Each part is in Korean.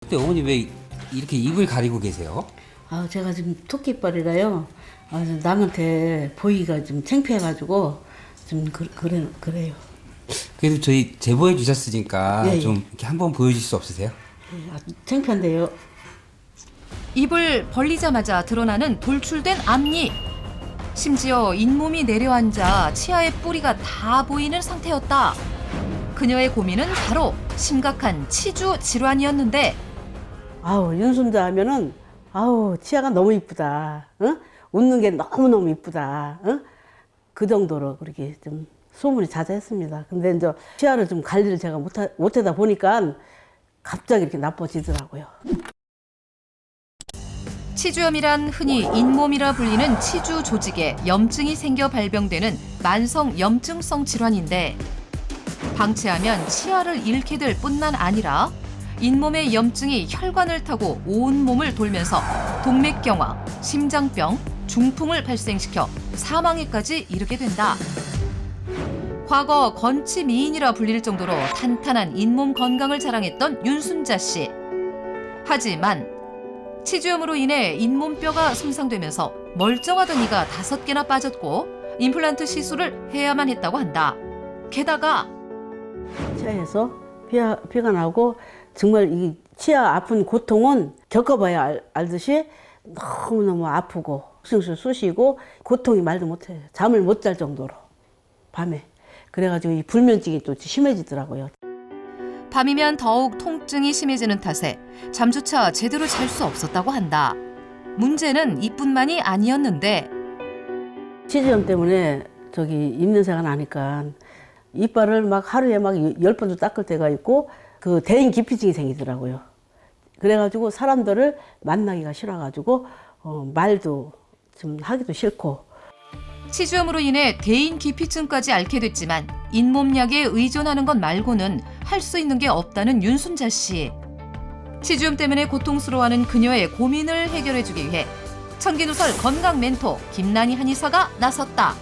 근데 어머니 왜 이렇게 입을 가리고 계세요? 아, 제가 지금 토끼발이라요. 아, 남한테 보이기가 좀 창피해가지고 좀 그, 그래, 그래요. 그래도 저희 제보해 주셨으니까 예, 예. 좀 이렇게 한번 보여줄 수 없으세요? 예, 아, 창피한데요. 입을 벌리자마자 드러나는 돌출된 앞니. 심지어 잇몸이 내려앉아 치아의 뿌리가 다 보이는 상태였다. 그녀의 고민은 바로 심각한 치주 질환이었는데 아우, 윤순자 하면은, 아우, 치아가 너무 이쁘다. 어? 웃는 게 너무 너무 이쁘다. 어? 그 정도로 그렇게 좀 소문이 자자했습니다. 근데 이제 치아를 좀 관리를 제가 못하, 못하다 보니까 갑자기 이렇게 나빠지더라고요. 치주염이란 흔히 잇몸이라 불리는 치주 조직에 염증이 생겨 발병되는 만성 염증성 질환인데 방치하면 치아를 잃게 될 뿐만 아니라 잇몸의 염증이 혈관을 타고 온 몸을 돌면서 동맥경화, 심장병, 중풍을 발생시켜 사망에까지 이르게 된다. 과거 건치 미인이라 불릴 정도로 탄탄한 잇몸 건강을 자랑했던 윤순자 씨. 하지만 치주염으로 인해 잇몸뼈가 손상되면서 멀쩡하던 이가 다섯 개나 빠졌고 임플란트 시술을 해야만 했다고 한다. 게다가 치아에서 피가, 피가 나고 정말 이 치아 아픈 고통은 겪어봐야 알, 알듯이 너무너무 아프고 숭숭 쑤시고 고통이 말도 못해요. 잠을 못 잘 정도로 밤에 그래가지고 이 불면증이 또 심해지더라고요. 밤이면 더욱 통증이 심해지는 탓에 잠조차 제대로 잘 수 없었다고 한다. 문제는 이뿐만이 아니었는데 치주염 때문에 저기 입냄새가 나니까 이빨을 막 하루에 막 열 번도 닦을 때가 있고 그 대인 기피증이 생기더라고요. 그래가지고 사람들을 만나기가 싫어가지고 어, 말도 좀 하기도 싫고 치주염으로 인해 대인 기피증까지 앓게 됐지만 잇몸약에 의존하는 것 말고는 할 수 있는 게 없다는 윤순자 씨. 치주염 때문에 고통스러워하는 그녀의 고민을 해결해주기 위해 청기누설 건강 멘토 김난희 한의사가 나섰다.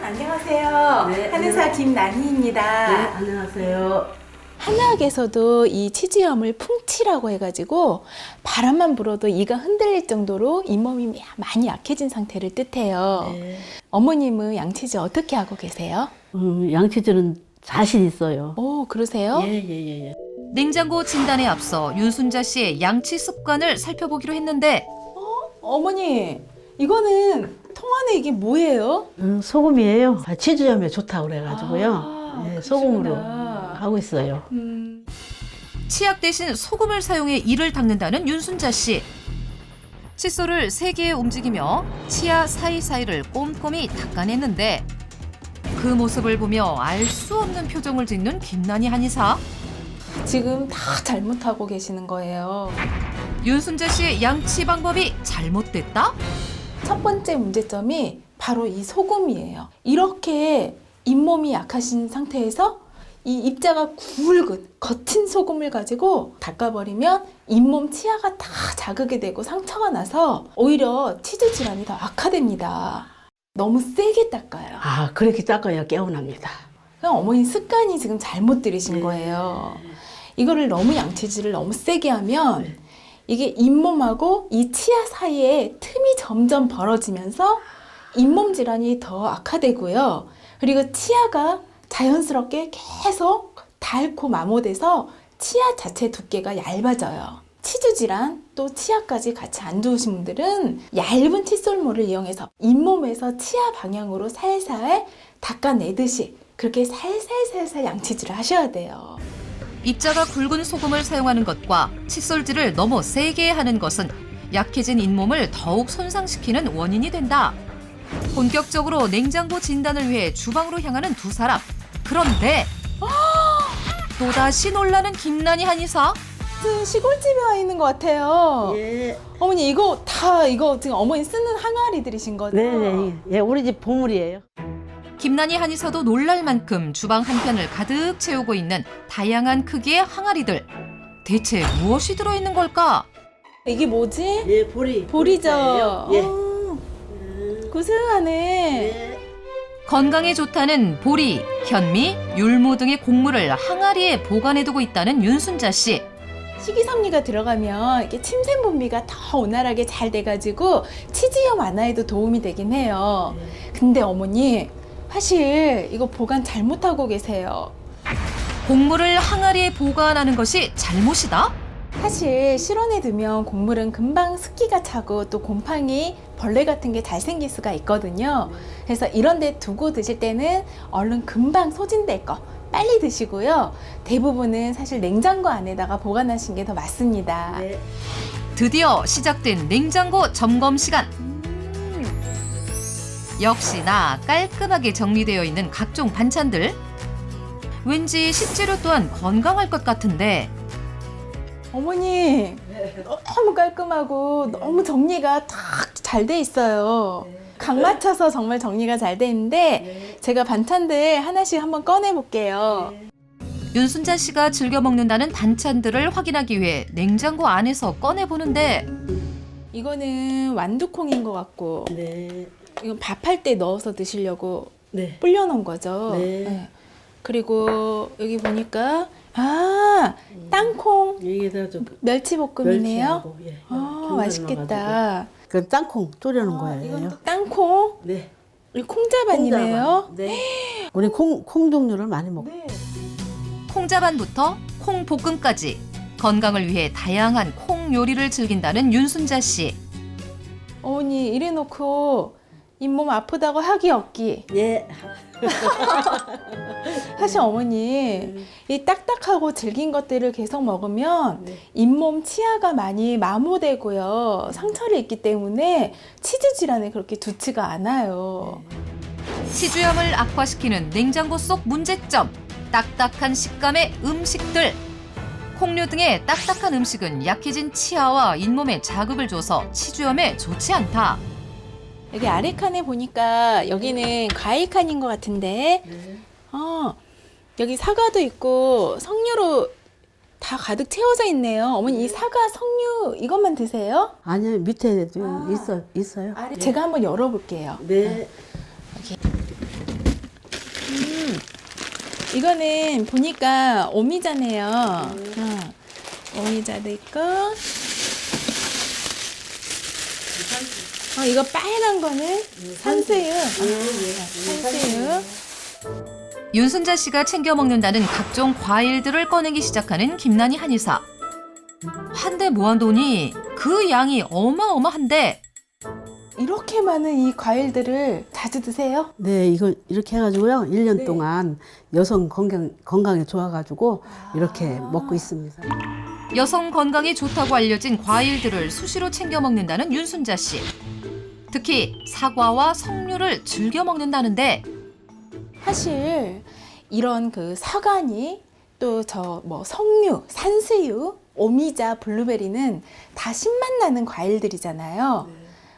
안녕하세요. 네, 한의사 네. 김난희입니다. 안녕하세요. 한의학에서도 이 치지염을 풍치라고 해가지고 바람만 불어도 이가 흔들릴 정도로 잇몸이 많이 약해진 상태를 뜻해요. 네. 어머님은 양치질 어떻게 하고 계세요? 음, 양치질은 자신 있어요. 오, 그러세요? 예 예 예. 예, 냉장고 진단에 앞서 윤순자 씨의 양치 습관을 살펴보기로 했는데 어머니, 이거는 통안에 이게 뭐예요? 음, 소금이에요. 아, 치주염에 좋다고 그래가지고요. 아, 예, 그러시구나. 하고 있어요. 음, 치약 대신 소금을 사용해 이를 닦는다는 윤순자 씨. 칫솔을 세개 움직이며 치아 사이사이를 꼼꼼히 닦아냈는데 그 모습을 보며 알 수 없는 표정을 짓는 김난희 한의사. 지금 다 잘못하고 계시는 거예요. 윤순자 씨의 양치 방법이 잘못됐다? 첫 번째 문제점이 바로 이 소금이에요. 이렇게 잇몸이 약하신 상태에서 이 입자가 굵은 거친 소금을 가지고 닦아버리면 잇몸 치아가 다 자극이 되고 상처가 나서 오히려 치주 질환이 더 악화됩니다. 너무 세게 닦아요. 아 그렇게 닦아야 개운합니다. 그냥 어머니 습관이 지금 잘못 들이신 네. 거예요. 이거를 너무 양치질을 너무 세게 하면 네. 이게 잇몸하고 이 치아 사이에 틈이 점점 벌어지면서 잇몸 질환이 더 악화되고요. 그리고 치아가 자연스럽게 계속 닳고 마모돼서 치아 자체 두께가 얇아져요. 치주 질환 또 치아까지 같이 안 좋으신 분들은 얇은 칫솔모를 이용해서 잇몸에서 치아 방향으로 살살 닦아내듯이 그렇게 살살살살 양치질을 하셔야 돼요. 입자가 굵은 소금을 사용하는 것과 칫솔질을 너무 세게 하는 것은 약해진 잇몸을 더욱 손상시키는 원인이 된다. 본격적으로 냉장고 진단을 위해 주방으로 향하는 두 사람. 그런데 또다시 놀라는 김난희 한의사. 무슨 시골집에 와 있는 것 같아요. 예. 어머니 이거 다 이거 지금 어머니 쓰는 항아리들이신 거죠? 네네. 예, 우리 집 보물이에요. 김난희 한의사도 놀랄 만큼 주방 한편을 가득 채우고 있는 다양한 크기의 항아리들. 대체 무엇이 들어있는 걸까? 이게 뭐지? 예, 보리. 보리죠. 예. 어, 고생하네. 예. 건강에 좋다는 보리, 현미, 율무 등의 곡물을 항아리에 보관해두고 있다는 윤순자 씨. 식이섬유가 들어가면 이렇게 침샘 분비가 더 원활하게 잘 돼가지고 치즈염 완화에도 도움이 되긴 해요. 근데 어머니 사실 이거 보관 잘못하고 계세요. 곡물을 항아리에 보관하는 것이 잘못이다? 사실 실온에 두면 곡물은 금방 습기가 차고 또 곰팡이 벌레 같은 게 잘 생길 수가 있거든요. 그래서 이런 데 두고 드실 때는 얼른 금방 소진될 거 빨리 드시고요. 대부분은 사실 냉장고 안에다가 보관하신 게 더 맞습니다. 드디어 시작된 냉장고 점검 시간. 역시나 깔끔하게 정리되어 있는 각종 반찬들. 왠지 식재료 또한 건강할 것 같은데 어머니 너무 깔끔하고 너무 정리가 딱 잘 돼 있어요. 각 맞춰서 정말 정리가 잘 돼 있는데 제가 반찬들 하나씩 한번 꺼내 볼게요. 윤순자 씨가 즐겨 먹는다는 반찬들을 확인하기 위해 냉장고 안에서 꺼내 보는데 이거는 완두콩인 것 같고 네. 이건 밥할 때 넣어서 드시려고 네. 불려놓은 거죠. 네. 그리고 여기 보니까 아 땅콩 여기다 좀 멸치볶음이네요. 멸치하고, 예. 아 맛있겠다. 그 땅콩 졸여놓은 아, 거예요. 이건 또 땅콩, 네. 이 콩자반이네요. 콩자반. 네. 우리 콩, 콩 종류를 많이 먹어. 네. 콩자반부터 콩볶음까지 건강을 위해 다양한 콩 요리를 즐긴다는 윤순자 씨. 어머니 이래 놓고 잇몸 아프다고 하기 없기. 예. 사실 어머니 이 딱딱하고 질긴 것들을 계속 먹으면 네. 잇몸 치아가 많이 마모되고요 상처를 입기 때문에 치주 질환에 그렇게 좋지가 않아요. 치주염을 악화시키는 냉장고 속 문제점. 딱딱한 식감의 음식들. 콩류 등의 딱딱한 음식은 약해진 치아와 잇몸에 자극을 줘서 치주염에 좋지 않다. 여기 아래 칸에 보니까 여기는 과일 칸인 것 같은데, 어 여기 사과도 있고 석류로 다 가득 채워져 있네요. 어머니 이 사과 석류 이것만 드세요? 아니요, 밑에도 아. 있어, 있어요. 제가 한번 열어볼게요. 네. 이거는 보니까 오미자네요. 어, 오미자도 있고. 어, 이거 빨간 거는 산수유. 아, 산수유. 윤순자 씨가 챙겨 먹는다는 각종 과일들을 꺼내기 시작하는 김난희 한의사. 한데 모아놓으니 그 양이 어마어마한데 이렇게 많은 이 과일들을 자주 드세요? 네, 이거 이렇게 해가지고요. 일년 네. 동안 여성 건강, 건강에 좋아가지고 이렇게 먹고 있습니다. 여성 건강에 좋다고 알려진 과일들을 수시로 챙겨 먹는다는 윤순자 씨. 특히 사과와 석류를 즐겨 먹는다는데 사실 이런 그 사과니 또 저 뭐 석류, 산수유, 오미자, 블루베리는 다 신맛 나는 과일들이잖아요.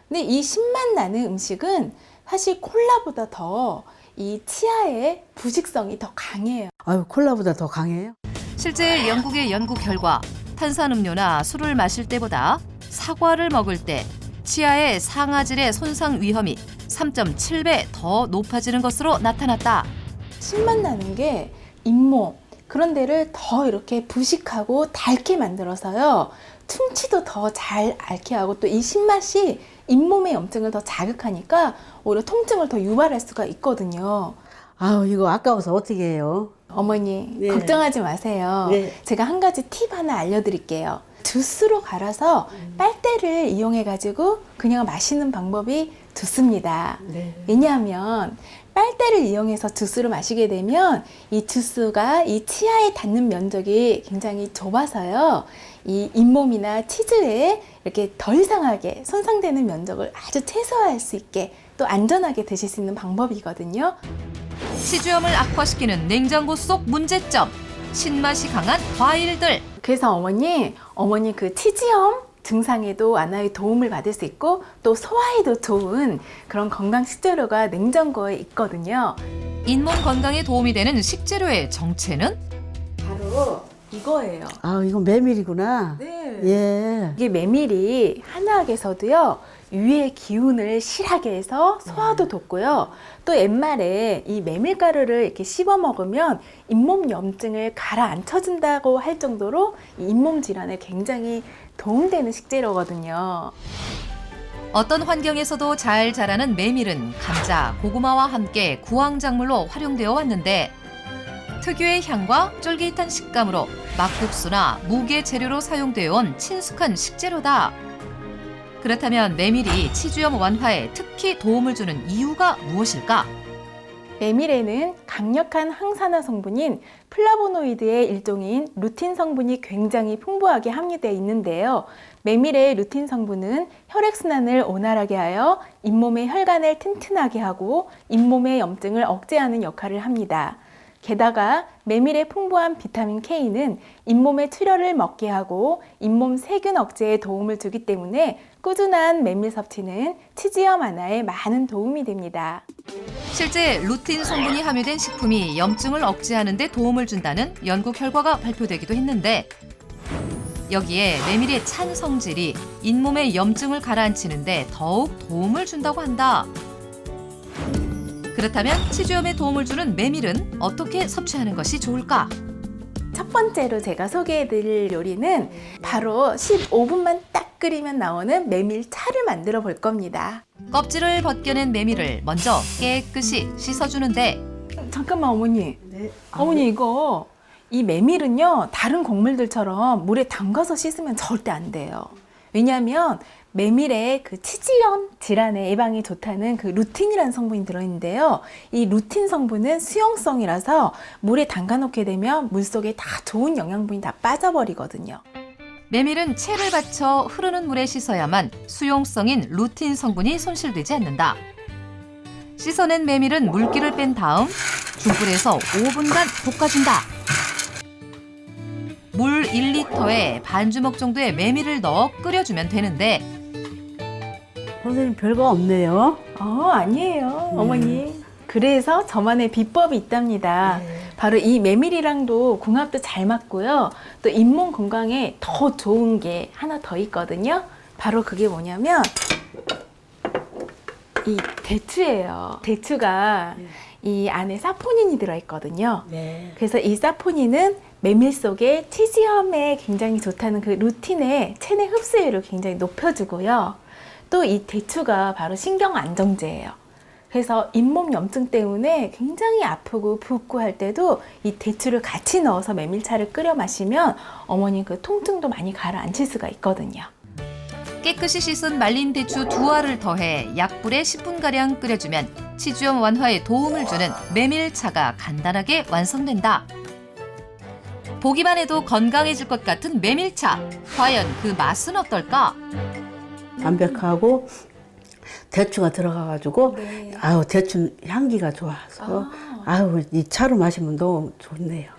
근데 이 신맛 나는 음식은 사실 콜라보다 더 이 치아의 부식성이 더 강해요. 아유, 콜라보다 더 강해요? 실제 영국의 연구 결과 탄산음료나 술을 마실 때보다 사과를 먹을 때 치아의 상아질의 손상 위험이 3.7배 더 높아지는 것으로 나타났다. 신맛 나는 게 잇몸 그런 데를 더 이렇게 부식하고 닳게 만들어서요. 퉁치도 더 잘 앓게 하고 또 이 신맛이 잇몸의 염증을 더 자극하니까 오히려 통증을 더 유발할 수가 있거든요. 아유, 이거 아까워서 어떻게 해요? 어머니 네. 걱정하지 마세요. 네. 제가 한 가지 팁 하나 알려드릴게요. 주스로 갈아서 빨대를 이용해 가지고 그냥 마시는 방법이 좋습니다. 네. 왜냐하면 빨대를 이용해서 주스를 마시게 되면 이 주스가 이 치아에 닿는 면적이 굉장히 좁아서요. 이 잇몸이나 치즈에 이렇게 덜 상하게 손상되는 면적을 아주 최소화할 수 있게 또 안전하게 드실 수 있는 방법이거든요. 치주염을 악화시키는 냉장고 속 문제점. 신맛이 강한 과일들. 그래서 어머니, 어머니 그 치지염 증상에도 완화에 도움을 받을 수 있고 또 소화에도 좋은 그런 건강 식재료가 냉장고에 있거든요. 잇몸 건강에 도움이 되는 식재료의 정체는? 바로 이거예요. 아, 이거 메밀이구나. 네. 예. 이게 메밀이 한의학에서도요 위의 기운을 실하게 해서 소화도 돋고요. 또 옛말에 이 메밀가루를 이렇게 씹어 먹으면 잇몸 염증을 가라앉혀준다고 할 정도로 이 잇몸 질환에 굉장히 도움되는 식재료거든요. 어떤 환경에서도 잘 자라는 메밀은 감자, 고구마와 함께 구황작물로 활용되어 왔는데 특유의 향과 쫄깃한 식감으로 막국수나 무게 재료로 사용되어 온 친숙한 식재료다. 그렇다면 메밀이 치주염 완화에 특히 도움을 주는 이유가 무엇일까? 메밀에는 강력한 항산화 성분인 플라보노이드의 일종인 루틴 성분이 굉장히 풍부하게 함유되어 있는데요. 메밀의 루틴 성분은 혈액순환을 원활하게 하여 잇몸의 혈관을 튼튼하게 하고 잇몸의 염증을 억제하는 역할을 합니다. 게다가 메밀의 풍부한 비타민 K는 잇몸의 출혈을 먹게 하고 잇몸 세균 억제에 도움을 주기 때문에 꾸준한 메밀 섭취는 치지염 완화에 많은 도움이 됩니다. 실제 루틴 성분이 함유된 식품이 염증을 억제하는 데 도움을 준다는 연구 결과가 발표되기도 했는데 여기에 메밀의 찬 성질이 잇몸의 염증을 가라앉히는데 더욱 도움을 준다고 한다. 그렇다면 치주염에 도움을 주는 메밀은 어떻게 섭취하는 것이 좋을까? 첫 번째로 제가 소개해드릴 요리는 바로 15분만 딱 끓이면 나오는 메밀차를 만들어 볼 겁니다. 껍질을 벗겨낸 메밀을 먼저 깨끗이 씻어주는데 잠깐만 어머니, 네. 어머니 이거 이 메밀은요 다른 곡물들처럼 물에 담가서 씻으면 절대 안 돼요. 왜냐하면 메밀에 그 치지염 질환의 예방이 좋다는 그 루틴이라는 성분이 들어있는데요. 이 루틴 성분은 수용성이라서 물에 담가놓게 되면 물 속에 다 좋은 영양분이 다 빠져버리거든요. 메밀은 채를 받쳐 흐르는 물에 씻어야만 수용성인 루틴 성분이 손실되지 않는다. 씻어낸 메밀은 물기를 뺀 다음 중불에서 5분간 볶아준다. 물 1리터에 반 주먹 정도의 메밀을 넣어 끓여주면 되는데 선생님 별거 없네요. 어, 아니에요, 어머니. 그래서 저만의 비법이 있답니다. 바로 이 메밀이랑도 궁합도 잘 맞고요. 또 잇몸 건강에 더 좋은 게 하나 더 있거든요. 바로 그게 뭐냐면 이 대추예요. 대추가 이 안에 사포닌이 들어있거든요. 네. 그래서 이 사포닌은 메밀 속에 치지염에 굉장히 좋다는 그 루틴의 체내 흡수율을 굉장히 높여주고요. 또 이 대추가 바로 신경 안정제예요. 그래서 잇몸 염증 때문에 굉장히 아프고 붓고 할 때도 이 대추를 같이 넣어서 메밀차를 끓여 마시면 어머니 그 통증도 많이 가라앉힐 수가 있거든요. 깨끗이 씻은 말린 대추 두 알을 더해 약불에 10분가량 끓여주면 치주염 완화에 도움을 주는 메밀차가 간단하게 완성된다. 보기만 해도 건강해질 것 같은 메밀차. 과연 그 맛은 어떨까? 담백하고 대추가 들어가가지고 네. 아우 대추 향기가 좋아서 아우 이 차로 마시면 너무 좋네요.